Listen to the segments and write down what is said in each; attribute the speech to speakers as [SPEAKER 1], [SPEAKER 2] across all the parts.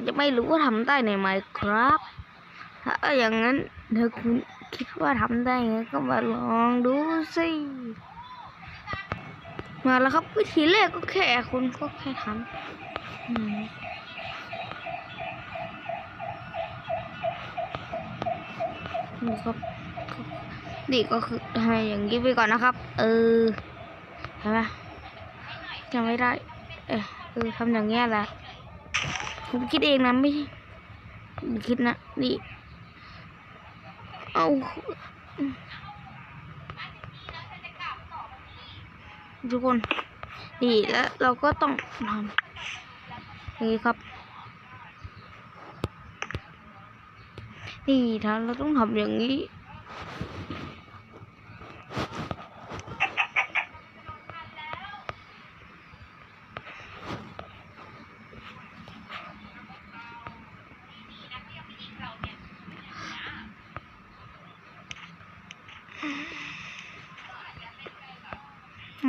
[SPEAKER 1] จจะไม่รู้ว่าทำได้ในไมครับถ้าอย่างนั้นถ้าคุณคิดว่าทำได้ไงก็มาลองดูสิมาแล้วครับวิธีแรกก็แค่คุณก็แค่ทำอืมนี่ครับนี่ก็คือให้อย่างนี้ไปก่อนนะครับ เออเห็นไหมจำไม่ได้ เออทำอย่างเงี้ยแหละ ผมคิดเองนะไม่คิดนะนี่เอาทุกคนนี่แล้วเราก็ต้องทำอย่างนี้ครับ นี่ถ้าเราต้องทำอย่างนี้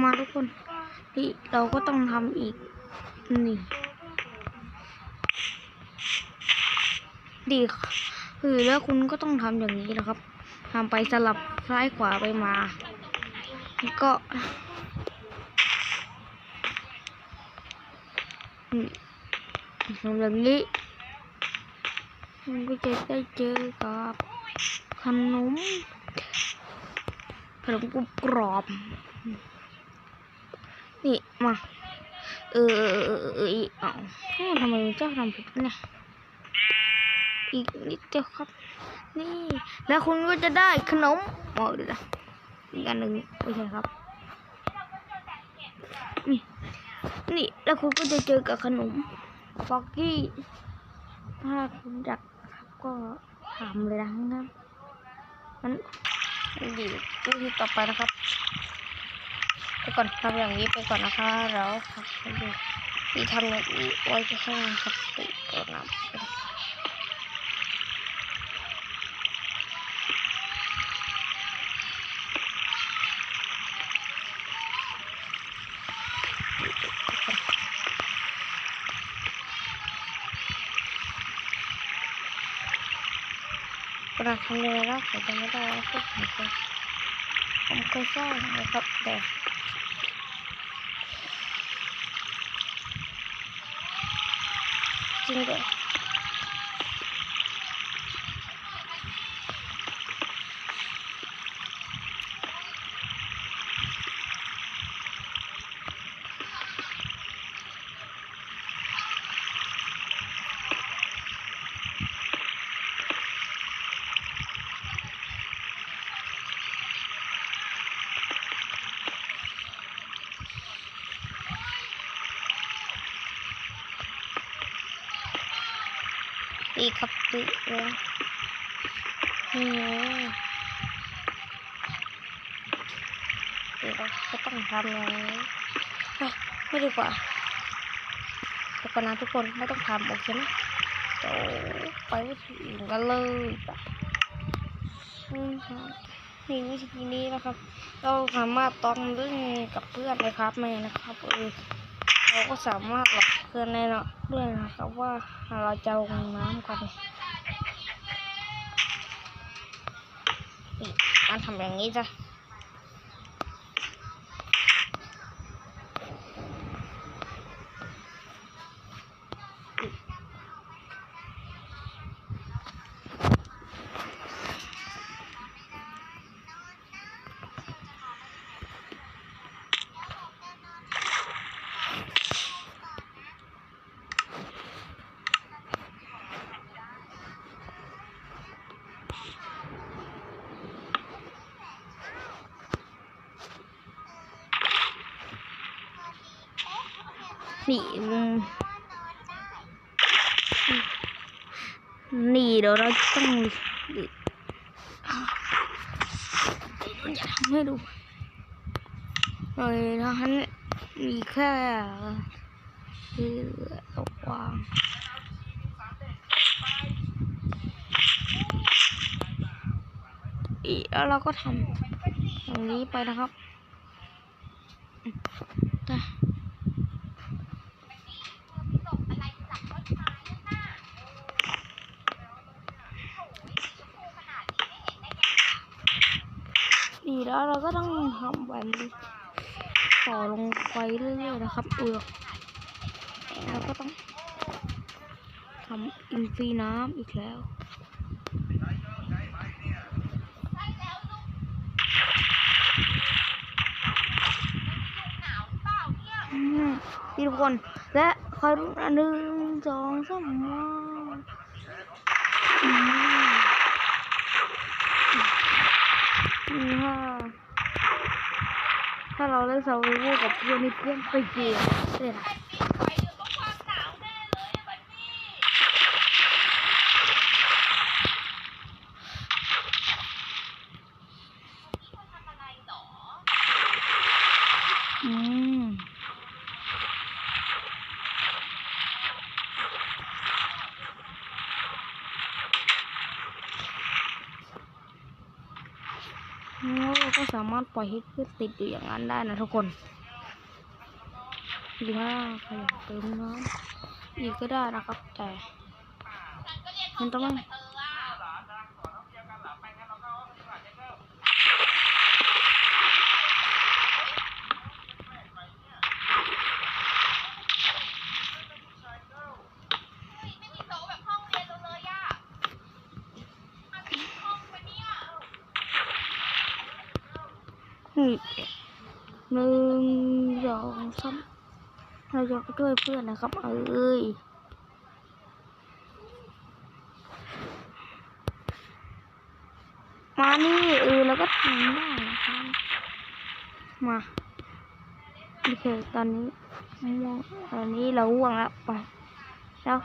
[SPEAKER 1] มาทุกคนนี่เราก็ต้องทำอีก นี่ดีคือแล้วคุณก็ต้องทำอย่างนี้นะครับทำไปสลับซ้ายขวาไปมาแล้วก็ทำอย่างนี้มันก็จะได้เจอกับขนม นมกรุบกรอบ นี่มา เออเออเออเอ้าทำไมเจ้าทำผิดเนี่ย อีกนิดเดียวครับ นี่ แล้วคุณก็จะได้ขนมโอ้ดี๋ยวนะอีกอันหนึ่งไม่ใช่ครับนี่นี่ แล้วคุณก็จะเจอกับขนมฟอกกี้ ถ้าคุณอยากครับก็ทำเลยนะครับมัน ดีวิธีต่อไปนะครับไปก่อนทำอย่างนี้ไปก่อนนะคะแล้วครับดูที่ทำอย่างนี้ไว้ข้างครับติดตัวน้ำ เวลาทำเลยแล้วผมจะไม่ได้ว่าพวกผมเคยผมเคยสร้างนะครับแต่จริงด้วย อีกครับอีเลยนี่เดี๋ยวก็ต้องทำอย่างนี้เฮ้ยไม่ดีกว่าเดี๋ยวก่อนนะทุกคนไม่ต้องทำโอเคไหมเดี๋ยวไปวิธีอื่นกันเลยปนี่ครับนี่วิธีนี้นะครับ เราสามารถต้องเล่นกับเพื่อนนะครับไม่นะครับเออ เราก็สามารถหลอกเพื่อนได้เนาะด้วยนะครับว่าเราจะลงน้ำกันการทำอย่างนี้จ้ะ นี่นี่เดี๋ยวเราต้องอย่าทำให้ดูเอ้ยถ้าฉันมีแค่ที่เหลือระหว่างอีกแล้วเราก็ทำอย่างนี้ไปนะครับอืมจ้ะ แล้วเราก็ต้องทำแบบนี้ต่อลงไปเรื่อยๆนะครับเออแล้วก็ต้องทำอินฟีน้ำอีกแล้วอืมพี่ทุกคน และคอยดูนหนึ่งสองสามว้าวอืมนี่ค่ะ ถ้าเราเล่นซาวิโวกับเพื่อนนี่เพื่อนไปเกลียดเลยนะอืม แล้วเราก็ สามารถปล่อยให้เพื่อนติดอยู่อย่างนั้นได้นะทุกคนหรือว่าขยากเติมน้ำอีกก็ได้นะครับ แต่มันต้อง หนึ่งสองสามเราจะช่วยเพื่อนนะครับ เอ้ยมานี่เออแล้วก็ทำได้นะคะมาโอเคตอนนี้ง่วงตอนนี้เราง่วงแล้วไปแล้ว